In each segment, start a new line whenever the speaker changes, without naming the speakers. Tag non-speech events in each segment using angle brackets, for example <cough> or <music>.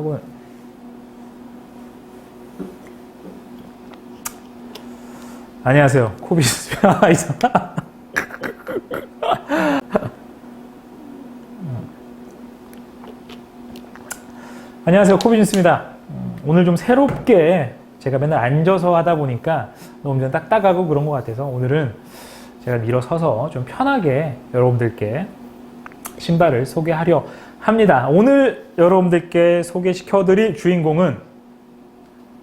하고 안녕하세요. 코비 스피아이서. <laughs> 안녕하세요. 코비준스입니다. 음, 오늘 좀 새롭게 제가 맨날 앉아서 하다 보니까 너무 좀 딱딱하고 그런 것 같아서 오늘은 제가 일어서서 좀 편하게 여러분들께 신발을 소개하려 합니다. 오늘 여러분들께 소개시켜 드릴 주인공은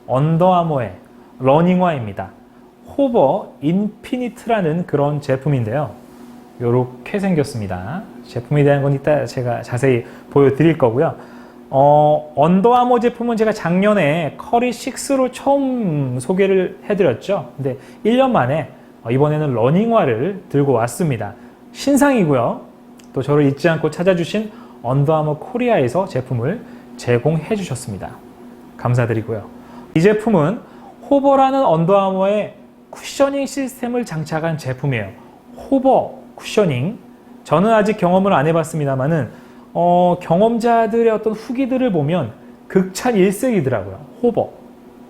언더아머의 러닝화입니다. 호버 인피니트라는 그런 제품인데요. 이렇게 생겼습니다. 제품에 대한 건 이따 제가 자세히 보여드릴 거고요. 어, 언더아머 제품은 제가 작년에 커리 6로 처음 소개를 해드렸죠. 근데 1년 만에 어, 이번에는 러닝화를 들고 왔습니다. 신상이고요. 또 저를 잊지 않고 찾아주신 언더아머 코리아에서 제품을 제공해 주셨습니다. 감사드리고요. 이 제품은 호버라는 언더아머의 쿠셔닝 시스템을 장착한 제품이에요. 호버 쿠셔닝. 저는 아직 경험을 안 해봤습니다만은 어, 경험자들의 어떤 후기들을 보면 극찬 일색이더라고요. 호버.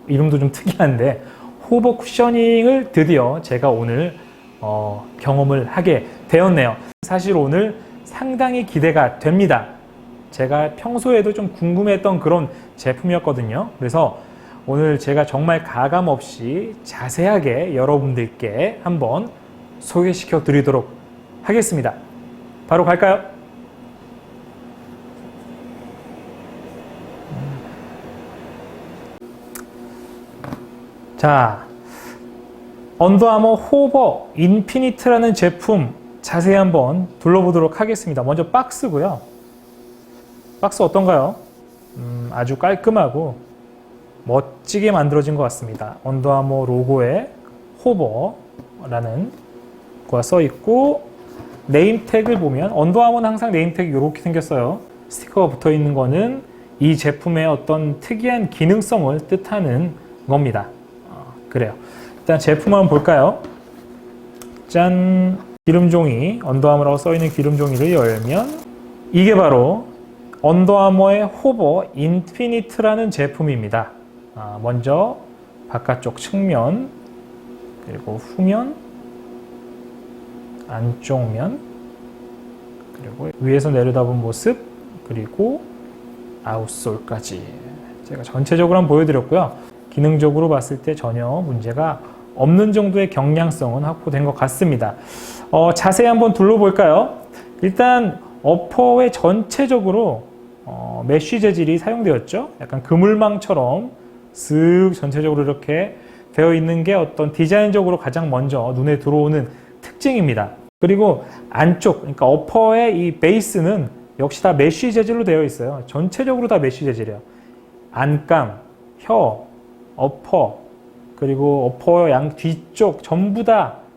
이름도 좀 특이한데 호버 쿠셔닝을 드디어 제가 오늘 어, 경험을 하게 되었네요. 사실 오늘 상당히 기대가 됩니다. 제가 평소에도 좀 궁금했던 그런 제품이었거든요. 그래서 오늘 제가 정말 가감 없이 자세하게 여러분들께 한번 소개시켜 드리도록 하겠습니다. 바로 갈까요? 자, 언더아머 호버 인피니트라는 제품 자세히 한번 둘러보도록 하겠습니다. 먼저 박스고요. 박스 어떤가요? 음, 아주 깔끔하고 멋지게 만들어진 것 같습니다. 언더아머 로고에 호버라는 거가 써 있고 네임 택을 보면 언더아머는 항상 네임 택이 이렇게 생겼어요. 스티커가 붙어 있는 거는 이 제품의 어떤 특이한 기능성을 뜻하는 겁니다. 어, 그래요. 일단 제품 한번 볼까요? 짠 기름종이 언더아머라고 써 있는 기름종이를 열면 이게 바로 언더아머의 호버 인피니트라는 제품입니다. 아, 먼저 바깥쪽 측면 그리고 후면 안쪽 면 그리고 위에서 내려다본 모습 그리고 아웃솔까지 제가 전체적으로 한번 보여드렸고요. 기능적으로 봤을 때 전혀 문제가 없는 정도의 경량성은 확보된 것 같습니다. 어, 자세히 한번 둘러볼까요? 일단 어퍼의 전체적으로 어, 메쉬 재질이 사용되었죠. 약간 그물망처럼 슥 전체적으로 이렇게 되어 있는 게 어떤 디자인적으로 가장 먼저 눈에 들어오는 특징입니다. 그리고 안쪽, 그러니까 어퍼의 이 베이스는 역시 다 메쉬 재질로 되어 있어요. 전체적으로 다 메쉬 재질이에요. 안감, 혀, 어퍼, 그리고 어퍼 양 뒤쪽 전부 다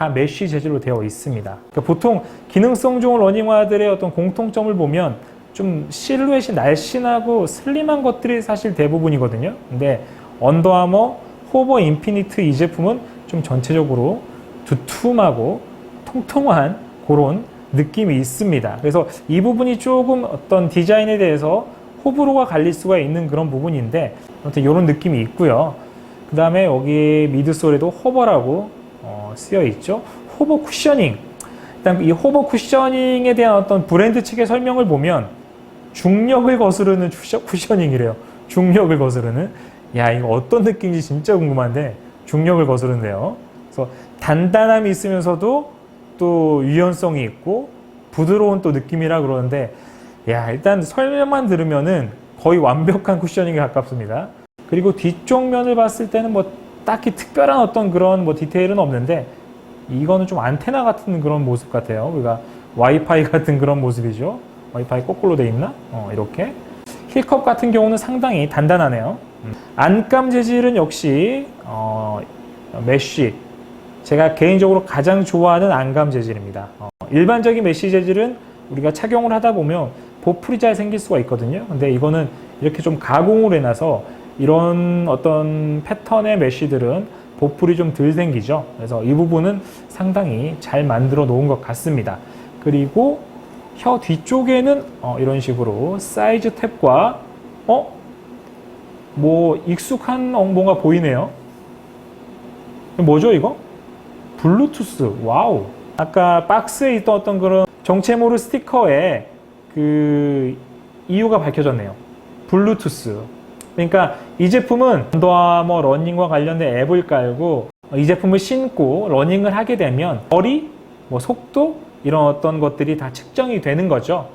다 메쉬 재질로 되어 있습니다. 그러니까 보통 기능성종 러닝화들의 어떤 공통점을 보면 좀 실루엣이 날씬하고 슬림한 것들이 사실 대부분이거든요. 근데 언더아머 호버 인피니트 이 제품은 좀 전체적으로 두툼하고 통통한 그런 느낌이 있습니다. 그래서 이 부분이 조금 어떤 디자인에 대해서 호불호가 갈릴 수가 있는 그런 부분인데 아무튼 이런 느낌이 있고요. 그 다음에 여기 미드솔에도 호버라고 어, 쓰여 있죠. 호버 쿠셔닝. 일단 이 호버 쿠셔닝에 대한 어떤 브랜드 측의 설명을 보면 중력을 거스르는 쿠셔, 쿠셔닝이래요. 중력을 거스르는. 야, 이거 어떤 느낌인지 진짜 궁금한데 중력을 거스르네요. 그래서 단단함이 있으면서도 또 유연성이 있고 부드러운 또 느낌이라 그러는데 야, 일단 설명만 들으면은 거의 완벽한 쿠셔닝에 가깝습니다. 그리고 뒤쪽 면을 봤을 때는 뭐 딱히 특별한 어떤 그런 뭐 디테일은 없는데 이거는 좀 안테나 같은 그런 모습 같아요. 그러니까 와이파이 <laughs> 같은 그런 모습이죠. 와이파이 거꾸로 돼 있나? 어, 이렇게. 힐컵 같은 경우는 상당히 단단하네요. 음. 안감 재질은 역시 어, 메쉬. 제가 개인적으로 가장 좋아하는 안감 재질입니다. 어, 일반적인 메쉬 재질은 우리가 착용을 하다 보면 보풀이 잘 생길 수가 있거든요. 근데 이거는 이렇게 좀 가공을 해놔서 이런 어떤 패턴의 메쉬들은 보풀이 좀 덜 생기죠. 그래서 이 부분은 상당히 잘 만들어 놓은 것 같습니다. 그리고 혀 뒤쪽에는 어, 이런 식으로 사이즈 탭과 어 뭐 익숙한 어, 뭔가 보이네요. 뭐죠 이거? 블루투스. 와우. 아까 박스에 있던 어떤 그런 정체 모를 스티커에 그 이유가 밝혀졌네요. 블루투스. 그러니까 이 제품은 언더아머 러닝과 관련된 앱을 깔고 이 제품을 신고 러닝을 하게 되면 거리, 뭐 속도 이런 어떤 것들이 다 측정이 되는 거죠.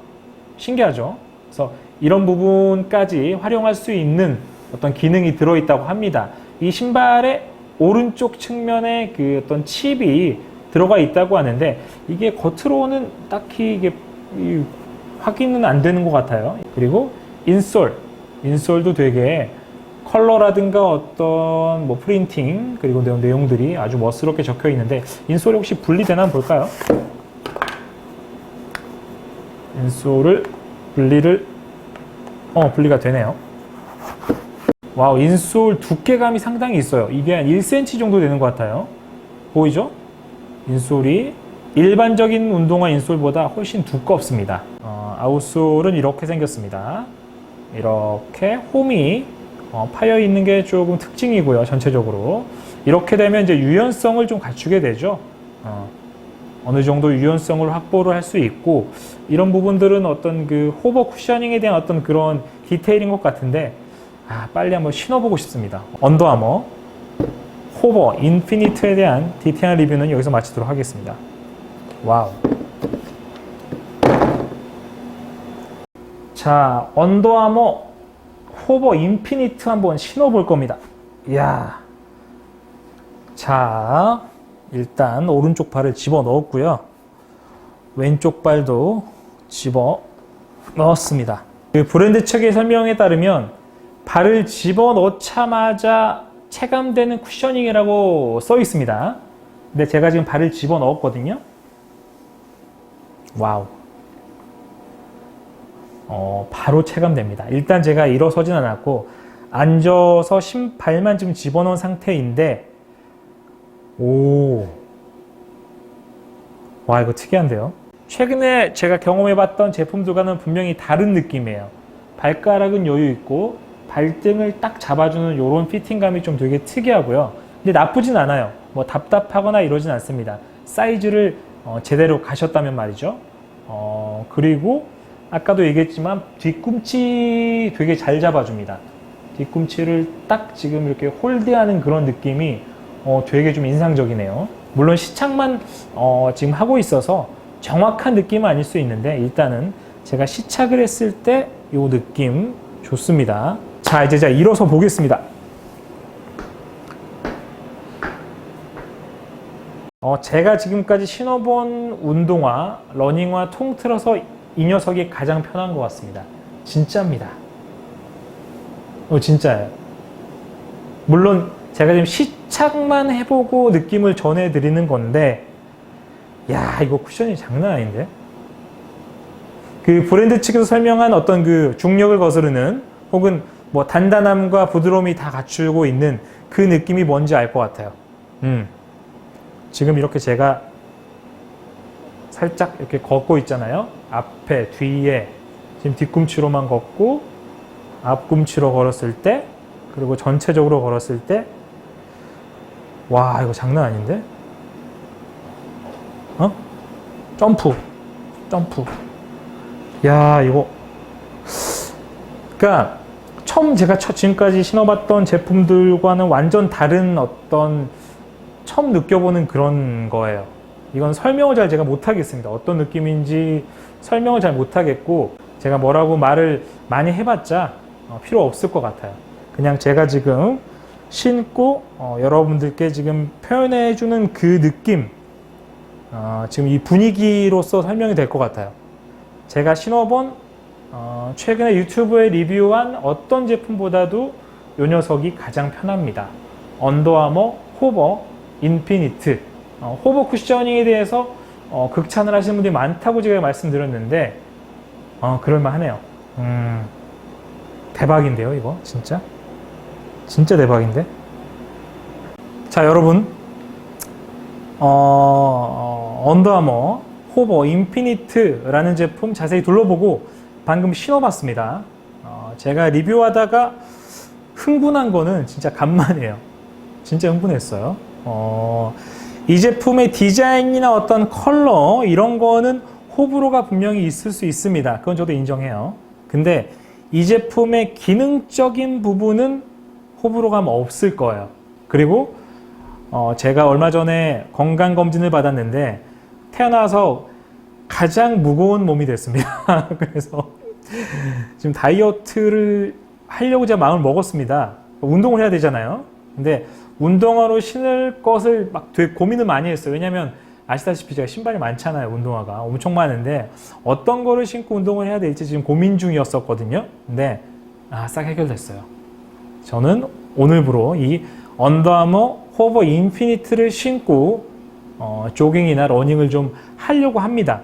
신기하죠? 그래서 이런 부분까지 활용할 수 있는 어떤 기능이 들어있다고 합니다. 이 신발의 오른쪽 측면에 그 어떤 칩이 들어가 있다고 하는데 이게 겉으로는 딱히 이게 이 확인은 안 되는 것 같아요. 그리고 인솔, 인솔도 되게 컬러라든가 어떤 뭐 프린팅 그리고 내용- 내용들이 아주 멋스럽게 적혀 있는데 인솔이 혹시 분리되나 한번 볼까요? 인솔을 분리를 어 분리가 되네요. 와우 인솔 두께감이 상당히 있어요. 이게 한 1cm 정도 되는 것 같아요. 보이죠? 인솔이 일반적인 운동화 인솔보다 훨씬 두껍습니다. 어, 아웃솔은 이렇게 생겼습니다. 이렇게 홈이 어, 파여 있는 게 조금 특징이고요. 전체적으로 이렇게 되면 이제 유연성을 좀 갖추게 되죠. 어, 어느 정도 유연성을 확보를 할 수 있고 이런 부분들은 어떤 그 호버 쿠셔닝에 대한 어떤 그런 디테일인 것 같은데 아, 빨리 한번 신어보고 싶습니다. 언더아머 호버 인피니트에 대한 디테일한 리뷰는 여기서 마치도록 하겠습니다. 와우. 자, 언더아머 호버 인피니트 한번 신어볼 겁니다. 이야. 자, 일단 오른쪽 발을 집어 넣었고요. 왼쪽 발도 집어 넣었습니다. 그 브랜드 측의 설명에 따르면 발을 집어 넣자마자 체감되는 쿠셔닝이라고 써 있습니다. 근데 제가 지금 발을 집어 넣었거든요. 와우. 어, 바로 체감됩니다. 일단 제가 일어서진 않았고 앉아서 신발만 지금 집어넣은 상태인데 오. 와, 이거 특이한데요? 최근에 제가 경험해봤던 제품들과는 분명히 다른 느낌이에요. 발가락은 여유 있고, 발등을 딱 잡아주는 이런 피팅감이 좀 되게 특이하고요. 근데 나쁘진 않아요. 뭐 답답하거나 이러진 않습니다. 사이즈를 어, 제대로 가셨다면 말이죠. 어, 그리고 아까도 얘기했지만 뒤꿈치 되게 잘 잡아줍니다. 뒤꿈치를 딱 지금 이렇게 홀드하는 그런 느낌이 어, 되게 좀 인상적이네요. 물론 시착만 어, 지금 하고 있어서 정확한 느낌은 아닐 수 있는데 일단은 제가 시착을 했을 때 이 느낌 좋습니다. 자 이제 제가 일어서 보겠습니다. 어, 제가 지금까지 신어본 운동화, 러닝화 통틀어서 이 녀석이 가장 편한 것 같습니다. 진짜입니다. 어, 진짜예요. 물론 제가 지금 시착만 해보고 느낌을 전해드리는 건데, 야, 이거 쿠션이 장난 아닌데? 그 브랜드 측에서 설명한 어떤 그 중력을 거스르는 혹은 뭐 단단함과 부드러움이 다 갖추고 있는 그 느낌이 뭔지 알 것 같아요. 음. 지금 이렇게 제가 살짝 이렇게 걷고 있잖아요. 앞에, 뒤에. 지금 뒤꿈치로만 걷고, 앞꿈치로 걸었을 때, 그리고 전체적으로 걸었을 때, 와, 이거 장난 아닌데? 어? 점프. 점프. 야, 이거. 그니까, 처음 제가 첫- 지금까지 신어봤던 제품들과는 완전 다른 어떤 처음 느껴보는 그런 거예요. 이건 설명을 잘 제가 못하겠습니다. 어떤 느낌인지 설명을 잘 못하겠고, 제가 뭐라고 말을 많이 해봤자 어, 필요 없을 것 같아요. 그냥 제가 지금 신고 어, 여러분들께 지금 표현해 주는 그 느낌, 어, 지금 이 분위기로서 설명이 될 것 같아요. 제가 신어본 어, 최근에 유튜브에 리뷰한 어떤 제품보다도 이 녀석이 가장 편합니다. 언더아머 호버 인피니트 어, 호버 쿠셔닝에 대해서 어, 극찬을 하시는 분들이 많다고 제가 말씀드렸는데 어, 그럴만하네요. 음, 대박인데요, 이거 진짜 진짜 대박인데. 자, 여러분 어, 어, 언더아머 호버 인피니트라는 제품 자세히 둘러보고 방금 신어봤습니다. 어, 제가 리뷰하다가 흥분한 거는 진짜 간만이에요. 진짜 흥분했어요. 어, 이 제품의 디자인이나 어떤 컬러 이런 거는 호불호가 분명히 있을 수 있습니다. 그건 저도 인정해요. 근데 이 제품의 기능적인 부분은 호불호가 없을 거예요. 그리고 어, 제가 얼마 전에 건강 검진을 받았는데 태어나서 가장 무거운 몸이 됐습니다. <laughs> 그래서 지금 다이어트를 하려고 제가 마음을 먹었습니다. 운동을 해야 되잖아요. 근데 운동화로 신을 것을 막 되게 고민을 많이 했어요. 왜냐면 아시다시피 제가 신발이 많잖아요. 운동화가 엄청 많은데 어떤 거를 신고 운동을 해야 될지 지금 고민 중이었었거든요. 근데 아, 싹 해결됐어요. 저는 오늘부로 이 언더아머 호버 인피니트를 신고 어, 조깅이나 러닝을 좀 하려고 합니다.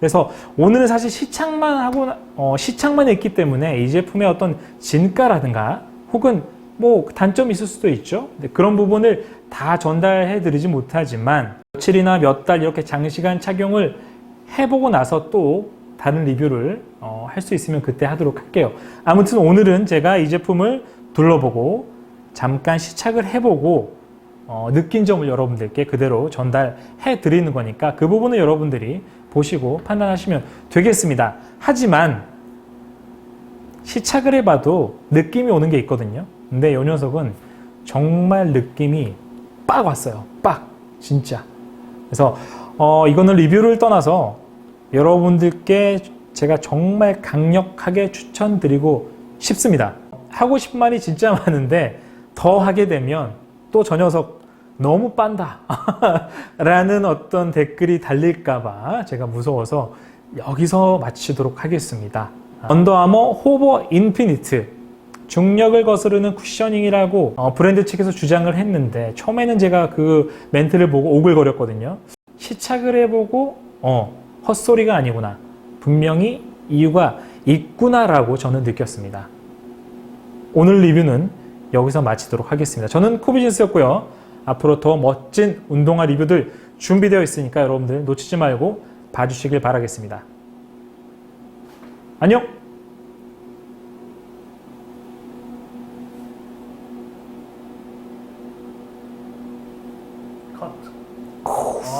그래서 오늘은 사실 시착만 하고 나- 어, 시착만 했기 때문에 이 제품의 어떤 진가라든가 혹은 뭐 단점이 있을 수도 있죠. 그런 부분을 다 전달해 드리지 못하지만 며칠이나 몇 달 이렇게 장시간 착용을 해보고 나서 또 다른 리뷰를 어, 할 수 있으면 그때 하도록 할게요. 아무튼 오늘은 제가 이 제품을 둘러보고 잠깐 시착을 해보고 어, 느낀 점을 여러분들께 그대로 전달해 드리는 거니까 그 부분을 여러분들이 보시고 판단하시면 되겠습니다. 하지만 시착을 해봐도 느낌이 오는 게 있거든요. 근데 이 녀석은 정말 느낌이 빡 왔어요. 빡 진짜. 그래서 어, 이거는 리뷰를 떠나서 여러분들께 제가 정말 강력하게 추천드리고 싶습니다. 하고 싶은 말이 진짜 많은데 더 하게 되면 또 저 녀석 너무 빤다 <laughs> 라는 어떤 댓글이 달릴까봐 제가 무서워서 여기서 마치도록 하겠습니다. 언더아머 호버 인피니트 중력을 거스르는 쿠셔닝이라고 어, 브랜드 측에서 주장을 했는데 처음에는 제가 그 멘트를 보고 오글거렸거든요. 시착을 해보고 어 헛소리가 아니구나. 분명히 이유가 있구나라고 저는 느꼈습니다. 오늘 리뷰는 여기서 마치도록 하겠습니다. 저는 코비진스였고요. 앞으로 더 멋진 운동화 리뷰들 준비되어 있으니까 여러분들 놓치지 말고 봐주시길 바라겠습니다. 안녕!